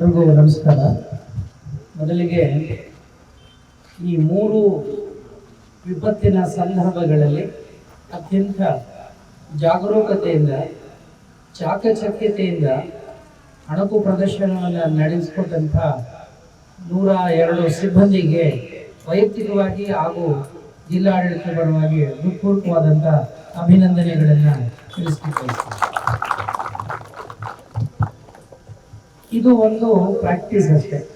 ಎಲ್ರಿಗೂ ನಮಸ್ಕಾರ. ಮೊದಲಿಗೆ ಈ ಮೂರು ವಿಪತ್ತಿನ ಸಂದರ್ಭಗಳಲ್ಲಿ ಅತ್ಯಂತ ಜಾಗರೂಕತೆಯಿಂದ, ಚಾಕಚಕ್ಯತೆಯಿಂದ ಅಣಕು ಪ್ರದರ್ಶನವನ್ನು ನಡೆಸಿಕೊಟ್ಟಂಥ ನೂರ ಎರಡು ಸಿಬ್ಬಂದಿಗೆ ವೈಯಕ್ತಿಕವಾಗಿ ಹಾಗೂ ಜಿಲ್ಲಾಡಳಿತ ಪರವಾಗಿ ಹೃತ್ಪೂರ್ವಕವಾದಂಥ ಅಭಿನಂದನೆಗಳನ್ನು ತಿಳಿಸ್ಲಿಕ್ಕೆ ಇದು ಒಂದು ಪ್ರಾಕ್ಟೀಸ್ ಅಷ್ಟೇ.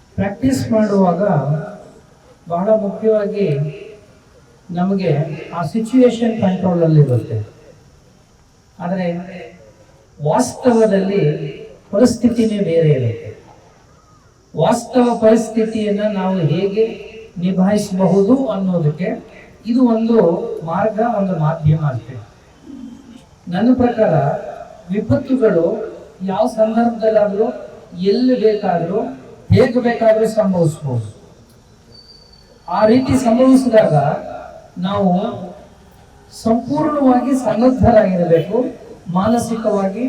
ಪ್ರಾಕ್ಟೀಸ್ ಮಾಡುವಾಗ ಬಹಳ ಮುಖ್ಯವಾಗಿ ನಮಗೆ ಆ ಸಿಚುವೇಶನ್ ಕಂಟ್ರೋಲಲ್ಲಿ ಬರುತ್ತೆ. ಆದರೆ ವಾಸ್ತವದಲ್ಲಿ ಪರಿಸ್ಥಿತಿನೇ ಬೇರೆ ಇರುತ್ತೆ. ವಾಸ್ತವ ಪರಿಸ್ಥಿತಿಯನ್ನು ನಾವು ಹೇಗೆ ನಿಭಾಯಿಸಬಹುದು ಅನ್ನೋದಕ್ಕೆ ಇದು ಒಂದು ಮಾರ್ಗ, ಒಂದು ಮಾಧ್ಯಮ ಆಗಿದೆ ನನ್ನ ಪ್ರಕಾರ ವಿಪತ್ತುಗಳು ಯಾವ ಸಂದರ್ಭದಲ್ಲಾದರೂ ಎಲ್ಲಿ ಬೇಕಾದರೂ ಹೇಗೆ ಬೇಕಾದ್ರೆ ಸಂಭವಿಸ್ಬೋದು. ಆ ರೀತಿ ಸಂಭವಿಸಿದಾಗ ನಾವು ಸಂಪೂರ್ಣವಾಗಿ ಸನ್ನದ್ಧರಾಗಿರಬೇಕು, ಮಾನಸಿಕವಾಗಿ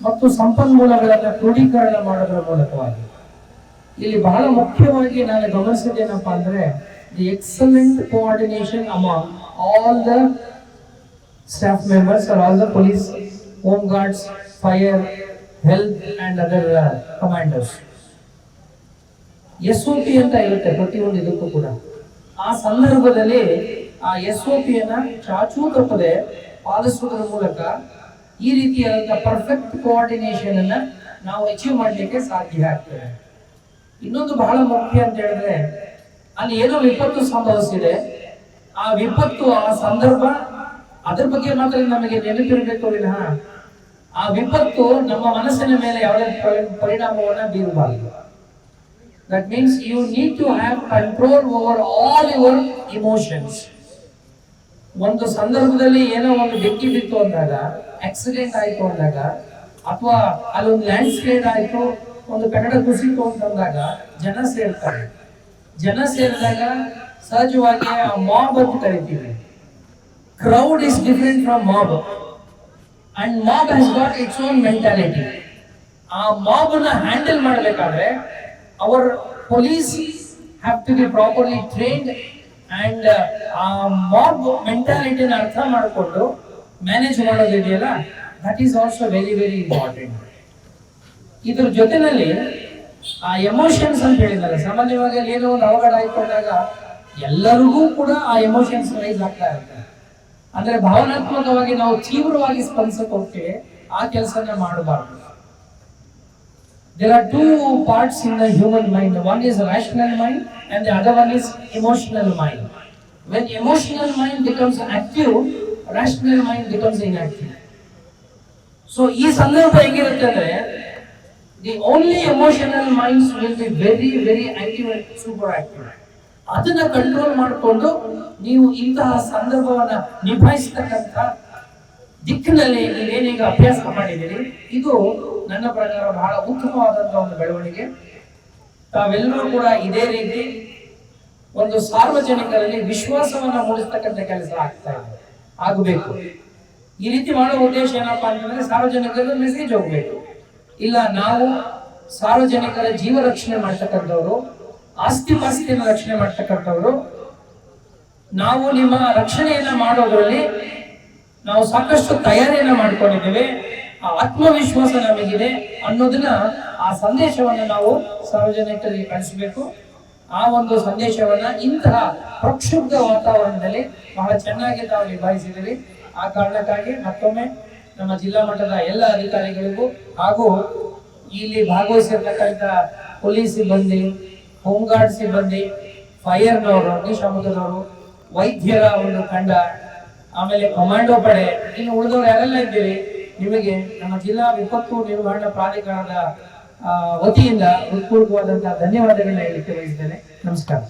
ಮತ್ತು ಸಂಪನ್ಮೂಲಗಳನ್ನು ಕ್ರೋಢೀಕರಣ ಮಾಡೋದ್ರ ಮೂಲಕವಾಗಿ. ಇಲ್ಲಿ ಬಹಳ ಮುಖ್ಯವಾಗಿ ನಾನು ಗಮನಿಸಿದ್ದೇನಪ್ಪ ಅಂದ್ರೆ the excellent coordination among all the staff members are all the police home guards fire health and other commanders S O P ಅಂತ ಇರುತ್ತೆ ಪ್ರತಿಯೊಂದು ಇದಕ್ಕೂ ಕೂಡ. ಆ ಸಂದರ್ಭದಲ್ಲಿ ಆ ಎಸ್ ಒ ಪಿಯನ್ನ ಚಾಚೂ ತಪ್ಪದೆ ಪಾಲಿಸುವುದರ ಮೂಲಕ ಈ ರೀತಿಯಾದಂಥ ಪರ್ಫೆಕ್ಟ್ ಕೋಆರ್ಡಿನೇಷನ್ ಅನ್ನ ನಾವು ಅಚೀವ್ ಮಾಡಲಿಕ್ಕೆ ಸಾಧ್ಯ ಆಗ್ತದೆ. ಇನ್ನೊಂದು ಬಹಳ ಮುಖ್ಯ ಅಂತ ಹೇಳಿದ್ರೆ, ಅಲ್ಲಿ ಏನೋ ವಿಪತ್ತು ಸಂಭವಿಸಿದೆ. ಆ ವಿಪತ್ತು, ಆ ಸಂದರ್ಭ, ಅದ್ರ ಬಗ್ಗೆ ಮಾತ್ರ ನಮಗೆ ನೆನಪಿರಬೇಕು ವಿನಃ. ಆ ವಿಪತ್ತು ನಮ್ಮ ಮನಸ್ಸಿನ ಮೇಲೆ ಯಾವುದೇ ಪರಿ- ಪರಿಣಾಮವನ್ನ ಬೀರಬಾರದು. That means you need to have control over all your emotions. ಒಂದು ಸಂದರ್ಭದಲ್ಲಿ ಏನೋ ಒಂದು ಬೆಂಕಿ ಬಿತ್ತು ಅಂದಾಗ ಆಕ್ಸಿಡೆಂಟ್ ಆಯಿತು ಅಂದಾಗ, ಅಥವಾ ಅಲ್ಲೊಂದು ಲ್ಯಾಂಡ್ ಸ್ಲೈಡ್ ಆಯಿತು, ಒಂದು ಕನ್ನಡ ಕುಸಿತು ಅಂತಂದಾಗ ಜನ ಸೇರ್ತಾರೆ. ಜನ ಸೇರಿದಾಗ ಸಹಜವಾಗಿ ಆ ಮಾಬ್ ಅಂತ ಕರಿತೀವಿ. Crowd is different from mob and mob has got its own mentality ಆ ಮಾಬ್ ಹ್ಯಾಂಡಲ್ ಮಾಡಬೇಕಾದ್ರೆ our police have to be properly trained and ಆ ಮಾಬ್ ಮೆಂಟಾಲಿಟಿನ ಅರ್ಥ ಮಾಡಿಕೊಂಡು manage ಮಾಡೋದಿದೆಯಲ್ಲ that is also very very important ಇದ್ರ ಜೊತೆನಲ್ಲಿ ಆ ಎಮೋಷನ್ಸ್ ಅಂತ ಹೇಳಿದ್ದಾರೆ ಸಾಮಾನ್ಯವಾಗಿ ಏನೋ ಒಂದು ಅವಘಡ ಆಯ್ಕೊಂಡಾಗ ಎಲ್ಲರಿಗೂ ಕೂಡ ಆ ಎಮೋಷನ್ಸ್ ರೈಸ್ ಆಗ್ತಾ ಇರುತ್ತೆ. ಅಂದ್ರೆ ಭಾವನಾತ್ಮಕವಾಗಿ ನಾವು ತೀವ್ರವಾಗಿ ಸ್ಪಂದಿಸಕ್ ಹೋಗ್ತೀವಿ, ಆ ಕೆಲಸನ ಮಾಡಬಾರ್ದು. There are two parts in the human mind. One is rational mind and the other one is emotional mind. When emotional mind becomes active, rational mind becomes inactive. So ಈ ಸಂದರ್ಭ ಹೇಗಿರುತ್ತೆ ಅಂದ್ರೆ the only emotional minds will be very very active and super active ಅದನ್ನ control ಮಾಡಿಕೊಂಡು ನೀವು ಇಂತಹ ಸಂದರ್ಭವನ್ನ ನಿಭಾಯಿಸ್ತಕ್ಕಂಥ ದಿಕ್ಕಿನಲ್ಲಿ ನೀವೇನೀಗ ಅಭ್ಯಾಸ ಮಾಡಿದ್ದೀರಿ, ಇದು ನನ್ನ ಪ್ರಕಾರ ಬಹಳ ಉತ್ತಮವಾದಂತಹ ಒಂದು ಬೆಳವಣಿಗೆ. ತಾವೆಲ್ಲರೂ ಕೂಡ ಇದೇ ರೀತಿ ಒಂದು ಸಾರ್ವಜನಿಕರಲ್ಲಿ ವಿಶ್ವಾಸವನ್ನ ಮೂಡಿಸ್ತಕ್ಕಂಥ ಕೆಲಸ ಆಗ್ತಾ ಆಗಬೇಕು. ಈ ರೀತಿ ಮಾಡೋ ಉದ್ದೇಶ ಏನಪ್ಪಾ ಅಂತಂದ್ರೆ ಸಾರ್ವಜನಿಕರಲ್ಲಿ ಮೆಸೇಜ್ ಹೋಗ್ಬೇಕು. ಇಲ್ಲ, ನಾವು ಸಾರ್ವಜನಿಕರ ಜೀವ ರಕ್ಷಣೆ ಮಾಡ್ತಕ್ಕಂಥವ್ರು ಆಸ್ತಿ ಪಾಸ್ತಿಯನ್ನು ರಕ್ಷಣೆ ಮಾಡ್ತಕ್ಕಂಥವ್ರು, ನಾವು ನಿಮ್ಮ ರಕ್ಷಣೆಯನ್ನ ಮಾಡೋದ್ರಲ್ಲಿ ನಾವು ಸಾಕಷ್ಟು ತಯಾರಿಯನ್ನ ಮಾಡ್ಕೊಂಡಿದ್ದೇವೆ. ಆ ಆತ್ಮವಿಶ್ವಾಸ ನಮಗಿದೆ ಅನ್ನೋದನ್ನ ಆ ಸಂದೇಶವನ್ನ ನಾವು ಸಾರ್ವಜನಿಕರಿಗೆ ಕಳಿಸಬೇಕು. ಆ ಒಂದು ಸಂದೇಶವನ್ನ ಇಂತಹ ಪ್ರಕ್ಷುಬ್ಧ ವಾತಾವರಣದಲ್ಲಿ ಬಹಳ ಚೆನ್ನಾಗಿ ತಾವು ನಿಭಾಯಿಸಿದ್ದೀವಿ ಆ ಕಾರಣಕ್ಕಾಗಿ ಮತ್ತೊಮ್ಮೆ ನಮ್ಮ ಜಿಲ್ಲಾ ಮಟ್ಟದ ಎಲ್ಲ ಅಧಿಕಾರಿಗಳಿಗೂ ಹಾಗೂ ಇಲ್ಲಿ ಭಾಗವಹಿಸಿರ್ತಕ್ಕಂಥ ಪೊಲೀಸ್ ಸಿಬ್ಬಂದಿ, ಹೋಮ್ಗಾರ್ಡ್ ಸಿಬ್ಬಂದಿ, ಫೈರ್ನವರು, ಅಗ್ನಿಶಾಮಕದವರು, ವೈದ್ಯರ ಒಂದು ತಂಡ ಆಮೇಲೆ ಕಮಾಂಡೋ ಪಡೆ. ಇನ್ನು ಉಳಿದವರು ಯಾರೆಲ್ಲ ಇದ್ದೀರಿ? ನಿಮಗೆ ನಮ್ಮ ಜಿಲ್ಲಾ ವಿಪತ್ತು ನಿರ್ವಹಣಾ ಪ್ರಾಧಿಕಾರದ ವತಿಯಿಂದ ಹೃತ್ಪೂರ್ವಕವಾದಂತಹ ಧನ್ಯವಾದಗಳನ್ನ ಹೇಳಿ ತಿಳಿಸಿದ್ದೇನೆ. ನಮಸ್ಕಾರ.